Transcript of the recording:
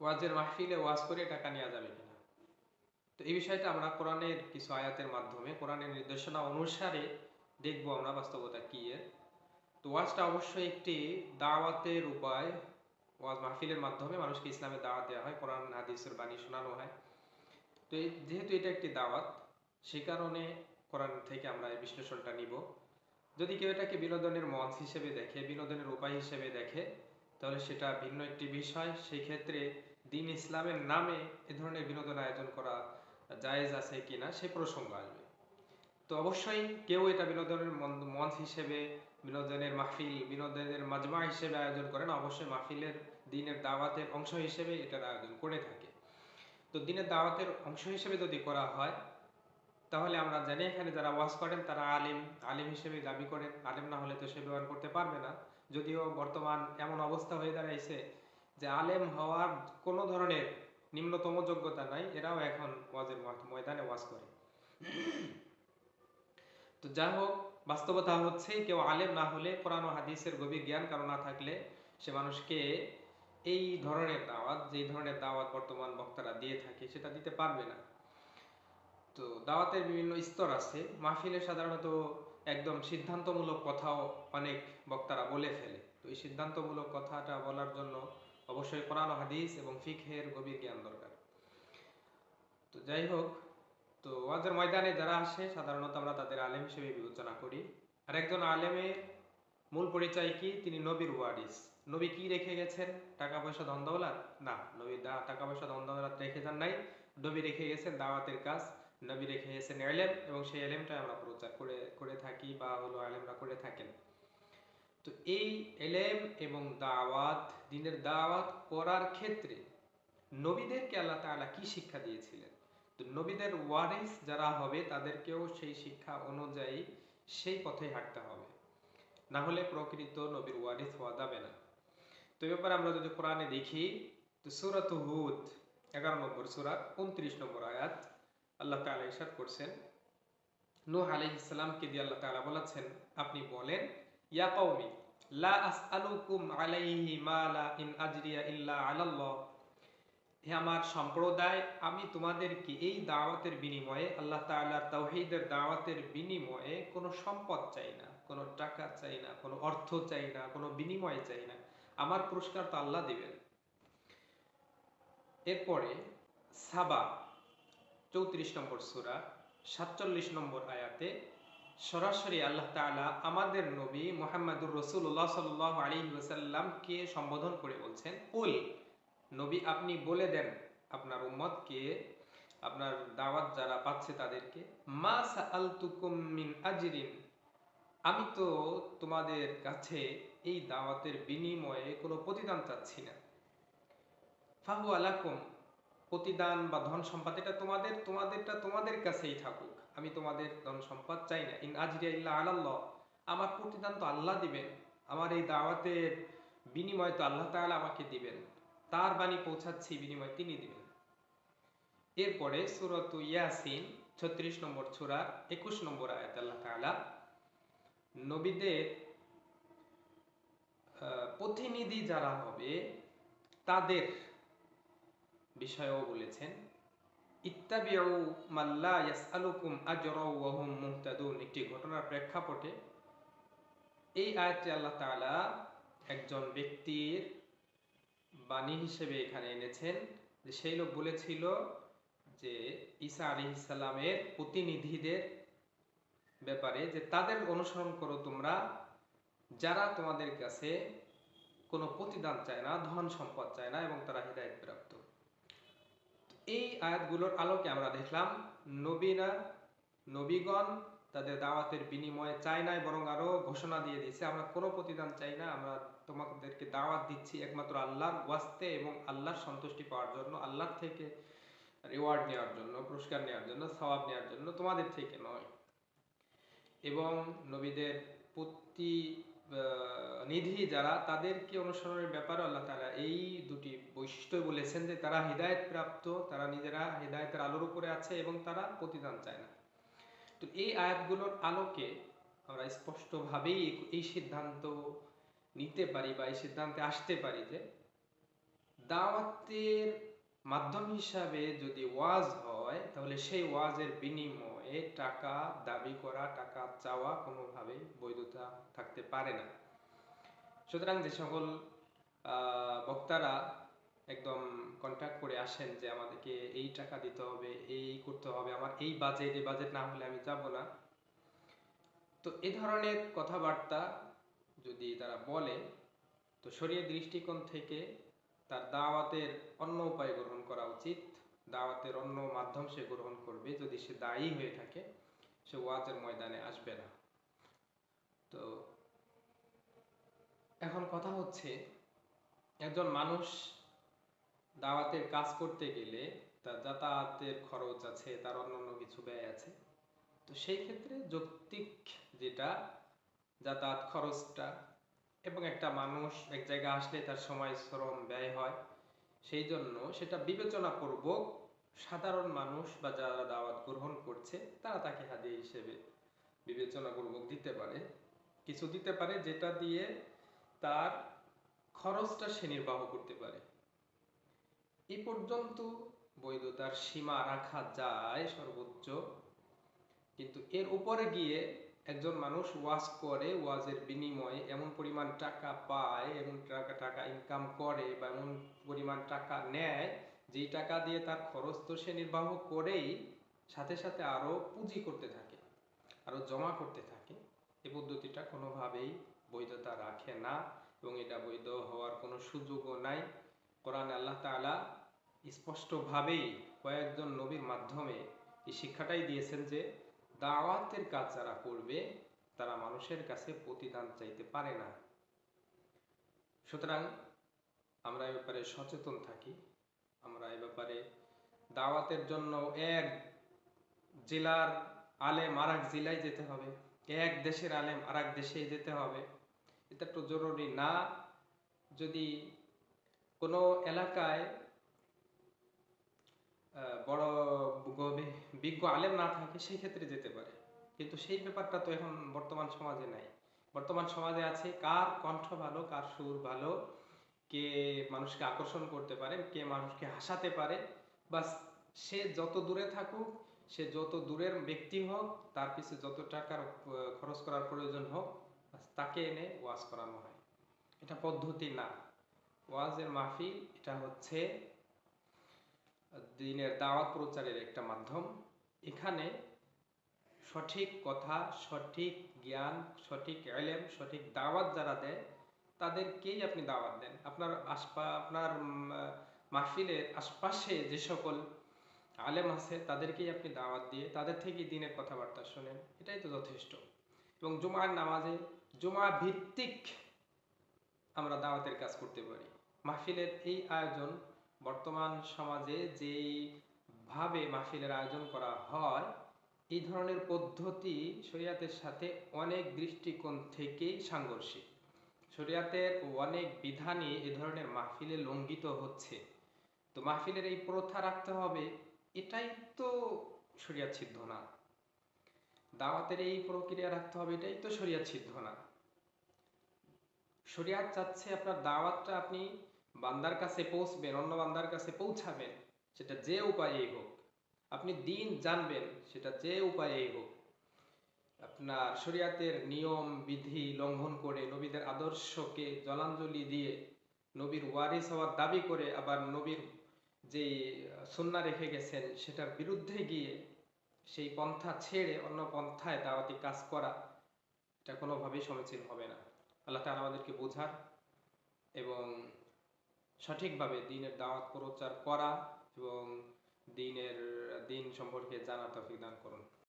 ওয়াজের মাহফিলে ওয়াজ করে টাকা নেওয়া যাবে কিনা? তো এই বিষয়টা আমরা কোরআনের কিছু আয়াতের মাধ্যমে, কোরআনের নির্দেশনা অনুসারে দেখব আমরা বাস্তবতা কি এর। তো ওয়াজটা অবশ্যই একটি দাওয়াতের উপায়। ওয়াজ মাহফিলের মাধ্যমে মানুষকে ইসলামের দাওয়াত দেওয়া হয়, কোরআন, হাদিসের বাণী শোনানো হয়। তো যেহেতু এটা একটি দাওয়াত, সে কারণে কোরআন থেকে আমরা এই বিশ্লেষণটা নিব। যদি কেউ এটাকে বিনোদনের মঞ্চ হিসেবে দেখে, বিনোদনের উপায় হিসেবে দেখে, তাহলে সেটা ভিন্ন একটি বিষয়। সেই ক্ষেত্রে দিন ইসলামের নামে এ ধরনের বিনোদন আয়োজন করা জায়েজ আছে কিনা সে প্রসঙ্গ আসবে। তো অবশ্যই কেউ এটা বিনোদনের মঞ্চ হিসেবে বিনোদনের মাহফিল, বিনোদনের মাজমা হিসেবে আয়োজন করেন অবশ্যই মাহফিলের দিনের দাওয়াতের অংশ হিসেবে এটার আয়োজন করে থাকে। তো দিনের দাওয়াতের অংশ হিসেবে যদি করা হয়, তাহলে আমরা জানি এখানে যারা ওয়াজ করেন তারা আলিম আলিম হিসেবে দাবি করেন। আলিম না হলে তো সে ব্যবহার করতে পারবে না। যদিও বর্তমান এমন অবস্থা হয়ে দাঁড়াইছে যে আলেম হওয়ার কোনো ধরনের নিম্নতম যোগ্যতা নাই, এরাও এখন ওয়াজের ময়দানে ওয়াজ করে। তো যাই হোক, বাস্তবতা হচ্ছে কেউ আলেম না হলে কোরআন হাদিসের গভীর জ্ঞান কারও না থাকলে সে মানুষকে এই ধরনের দাওয়াত, যেই ধরনের দাওয়াত বর্তমান বক্তারা দিয়ে থাকে, সেটা দিতে পারবে না। তো দাওয়াতের বিভিন্ন স্তর আছে। মাহফিলে সাধারণত একদম সিদ্ধান্তমূলক কথাও অনেক বক্তারা বলে ফেলে। তো এই সিদ্ধান্তমূলক কথাটা বলার জন্য অবশ্যই কোরআন হাদিস এবং ফিকহের গভীর জ্ঞান দরকার। তো যাই হোক, তো ওয়াজের ময়দানে যারা আসে, সাধারণত আমরা তাদের আলেম হিসেবে বিবেচনা করি। আর একজন আলেমের মূল পরিচয় কি? তিনি নবীর ওয়ারিস। নবী কি রেখে গেছেন? টাকা পয়সা, ধন, দৌলত? না, নবী দা- টাকা পয়সা, ধন, দৌলত রেখে যান নাই। নবী রেখে গেছেন দাওয়াতের কাজ। নবী রেখে গেছেন এলেম এবং সেই এলেমটাই আমরা প্রচার করে করে থাকি বা হলো আলেমরা করে থাকেন। তো এই এলেম এবং দাওয়াত, দিনের দাওয়াত করার ক্ষেত্রে নবীদেরকে আল্লাহ তাআলা কি শিক্ষা দিয়েছিলেন? তো নবীদের ওয়ারিস যারা হবে তাদেরকেও সেই শিক্ষা অনুযায়ী সেই পথে হাঁটতে হবে। না হলে প্রকৃত নবীর ওয়ারিস হওয়া যাবে না। তো ব্যাপারে আমরা যদি কোরআনে দেখি, তো সুরাত হুদ, এগারো নম্বর সুরাত উনত্রিশ নম্বর আয়াত, আল্লাহ তাআলা ইরশাদ করছেন। নূহ আলাইহিস সালামকে দিয়ে আল্লাহ তাআলা বলেছেন, আপনি বলেন ইয়া কওমি লা আসআলুকুম আলাইহি মালা ইন আজরিয়া ইল্লা আলাল্লাহ হে আমার সম্প্রদায়, আমি তোমাদেরকে এই দাওয়াতের বিনিময়ে, আল্লাহ তাআলার তাওহীদের দাওয়াতের বিনিময়ে কোনো সম্পদ চাই না, কোনো টাকা চাই না, কোনো অর্থ চাই না, কোনো বিনিময় চাই না। আমার পুরস্কার তো আল্লাহ দিবেন। এরপরে সাবা, চৌত্রিশ নম্বর সুরা, সাতচল্লিশ নম্বর আয়াতে সরাসরি আল্লাহ তাআলা আমাদের নবী মুহাম্মদুর রাসূলুল্লাহ সাল্লাল্লাহু আলাইহি ওয়াসাল্লামকে সম্বোধন করে বলছেন কুল নবী আপনি বলে দেন আপনার উম্মতকে, আপনার দাওয়াত যারা পাচ্ছে তাদেরকে, মা আমি তো তোমাদের কাছে এই দাওয়াতের বিনিময়ে কোনো প্রতিদান চাচ্ছি না। ফাহু আলাকুম প্রতিদান বা ধন সম্পদ এটা তোমাদের, তোমাদেরটা তোমাদের কাছেই থাকুক। আমি তোমাদের ধন সম্পদ চাই না। ইন আজরিয়া ইল্লা আলাল্লাহ। আমার প্রতিদান তো আল্লাহ দিবেন। আমার এই দাওয়াতের বিনিময় তো আল্লাহ তাআলা আমাকে দিবেন। তার বাণী পৌঁছাচ্ছি, বিনিময় তিনি দিবেন। এরপরে সুরত ইয়াসিন, ছত্রিশ নম্বর ছুরা একুশ নম্বর আয়াত আল্লাহ তাআলা। নবীদের প্রতিনিধি যারা হবে, তাদের বিষয়েও বলেছেন। ইত্তাবিউ মাল্লা ইয়াসআলুকুম আজরাও ওয়া হুম মুহতাদুন। একটি ঘটনার প্রেক্ষাপটে এই আয়াতটি আল্লাহ তাআলা একজন ব্যক্তির বাণী হিসেবে এখানে এনেছেন। যে সেই লোক বলেছিল যে ঈসা আলাইহিস প্রতিনিধিদের ব্যাপারে যে তাদের অনুসরণ করো তোমরা, যারা তোমাদের কাছে কোনো প্রতিদান চায় না, ধন সম্পদ চায় না এবং তারা হৃদায়ত প্রাপ্ত এই আয়াতগুলোর আলোকে আমরা দেখলাম নবীনা নবীগণ তাদের দাওয়াতের বিনিময়ে চায় নাই, বরং আরও ঘোষণা দিয়ে দিয়েছে, আমরা কোনো প্রতিদান চাই না, আমরা তোমাদেরকে দাওয়াত দিচ্ছি একমাত্র আল্লাহর ওয়াস্তে এবং আল্লাহর সন্তুষ্টি পাওয়ার জন্য, আল্লাহর থেকে রিওয়ার্ড নেওয়ার জন্য, পুরস্কার নেওয়ার জন্য, সওয়াব নেওয়ার জন্য, তোমাদের থেকে নয়। এবং নবীদের প্রতি নিধি যারা, তাদেরকে অনুসরণের ব্যাপারে আল্লাহ তাআলা এই দুটি বৈশিষ্ট্য বলেছেন যে তারা হৃদায়ত প্রাপ্ত তারা নিজেরা হৃদায়তের আলোর উপরে আছে এবং তারা প্রতিদান চায় না। তো এই আয়াতগুলোর আলোকে আমরা স্পষ্টভাবেই এই- সিদ্ধান্ত নিতে পারি বা এই সিদ্ধান্তে আসতে পারি যে দাওয়াতের মাধ্যম হিসাবে যদি ওয়াজ হয়, তাহলে সেই ওয়াজের বিনিময়ে টাকা দাবি করা, টাকা চাওয়া কোনোভাবেই বৈধতা থাকতে পারে না। সুতরাং যে সকল বক্তারা একদম কন্ট্যাক্ট করে আসেন যে আমাদেরকে এই টাকা দিতে হবে, এই করতে হবে, আমার এই বাজেট এই বাজেট না হলে আমি যাব না। তো এই ধরনের কথাবার্তা যদি তারা বলে, তো শরীয় দৃষ্টিকোণ থেকে তার দাওয়াতের অন্য উপায় গ্রহণ করা উচিত। দাওয়াতের অন্য মাধ্যম সে গ্রহণ করবে যদি সে দায়ী হয়ে থাকে, সে ওয়াজের ময়দানে আসবে না। তো এখন কথা হচ্ছে, একজন মানুষ দাওয়াতের কাজ করতে গেলে তার যাতায়াতের খরচ আছে, তার অন্যান্য কিছু ব্যয় আছে। তো সেই ক্ষেত্রে যৌক্তিক যেটা, যাতায়াত খরচটা এবং একটা মানুষ এক জায়গায় আসলে তার সময় শ্রম ব্যয় হয়, সেই জন্য সেটা বিবেচনা বিবেচনাপূর্বক সাধারণ মানুষ বা যারা দাওয়াত গ্রহণ করছে, তারা তাকে হাদিয়া হিসেবে বিবেচনা বিবেচনাপূর্বক দিতে পারে। কিছু দিতে পারে যেটা দিয়ে তার খরচটা সে নির্বাহ করতে পারে। এই পর্যন্ত বৈধতার সীমা রাখা যায় সর্বোচ্চ। কিন্তু এর উপরে গিয়ে একজন মানুষ ওয়াজ করে, ওয়াজের বিনিময়ে এমন পরিমাণ টাকা পায়, এমন টাকা টাকা ইনকাম করে বা এমন পরিমাণ টাকা নেয়, যেই টাকা দিয়ে তার খরচ তো সে নির্বাহ করেই, সাথে সাথে আরও পুঁজি করতে থাকে আরও জমা করতে থাকে। এ পদ্ধতিটা কোনোভাবেই বৈধতা রাখে না এবং এটা বৈধ হওয়ার কোনো সুযোগও নাই। কোরআন আল্লাহ তাআলা স্পষ্টভাবেই কয়েকজন নবীর মাধ্যমে এই শিক্ষাটাই দিয়েছেন যে, দাওয়াতের কাজ যারা করবে, তারা মানুষের কাছে প্রতিদান চাইতে পারে না। সুতরাং আমরা এ ব্যাপারে সচেতন থাকি। আমরা এ ব্যাপারে দাওয়াতের জন্য এক জেলার আলেম আর এক জেলায় যেতে হবে, এক দেশের আলেম আর এক দেশে যেতে হবে। এটা তো জরুরি না, যদি কোনো এলাকায় বড় বিজ্ঞ আলেম না থাকে সেই ক্ষেত্রে যেতে পারে। কিন্তু সেই ব্যাপারটা তো এখন বর্তমান সমাজে নাই। বর্তমান সমাজে আছে কার কণ্ঠ ভালো, কার সুর ভালো, কে মানুষকে আকর্ষণ করতে পারে, কে মানুষকে হাসাতে পারে। বাস সে যত দূরে থাকুক, সে যত দূরের ব্যক্তি হোক, তার পিছনে যত টাকার খরচ করার প্রয়োজন হোক তাকে এনে ওয়াজ করানো হয়। এটা পদ্ধতি না। ওয়াজের মাহফিল এটা হচ্ছে দিনের দাওয়াত প্রচারের একটা মাধ্যম। এখানে সঠিক কথা, সঠিক জ্ঞান, সঠিক এলেম, সঠিক দাওয়াত যারা দেয়, তাদেরকেই আপনি দাওয়াত দেন। আপনার আশপা, আপনার মাহফিলের আশপাশে যে সকল আলেম আছে, তাদেরকেই আপনি দাওয়াত দিয়ে তাদের থেকেই দিনের কথাবার্তা শোনেন। এটাই তো যথেষ্ট। এবং জুমার নামাজে, জুমা ভিত্তিক আমরা দাওয়াতের কাজ করতে পারি। মাহফিলের এই আয়োজন বর্তমান সমাজে যেই ভাবে মাহফিলের আয়োজন করা হয়, এই ধরনের পদ্ধতি শরিয়াতের সাথে অনেক দৃষ্টিকোণ থেকেই সাংঘর্ষিক। শরিয়াতের অনেক বিধানই এ ধরনের মাহফিলে লঙ্ঘিত হচ্ছে। তো মাহফিলের এই প্রথা রাখতে হবে, এটাই তো শরিয়াত সিদ্ধ না। দাওয়াতের এই প্রক্রিয়া রাখতে হবে, এটাই তো শরিয়াত সিদ্ধ না। শরিয়াত চাচ্ছে আপনার দাওয়াতটা আপনি বান্দার কাছে পৌঁছবেন, অন্য বান্দার কাছে পৌঁছাবেন, সেটা যে উপায়েই হোক। আপনি দিন জানবেন, সেটা যে উপায়েই হোক। আপনার শরিয়াতের নিয়ম, বিধি লঙ্ঘন করে নবীদের আদর্শকে জলাঞ্জলি দিয়ে নবীর ওয়ারিস হওয়ার দাবি করে আবার নবীর যে সুন্না রেখে গেছেন, সেটার বিরুদ্ধে গিয়ে সেই পন্থা ছেড়ে অন্য পন্থায় দাওয়াতি কাজ করা, এটা কোনোভাবেই সমীচীন হবে না। আল্লাহ তাআলা আমাদেরকে বোঝার এবং সঠিকভাবে দিনের দাওয়াত প্রচার করা এবং দিনের দিন সম্পর্কে জানা তফিক দান করুন।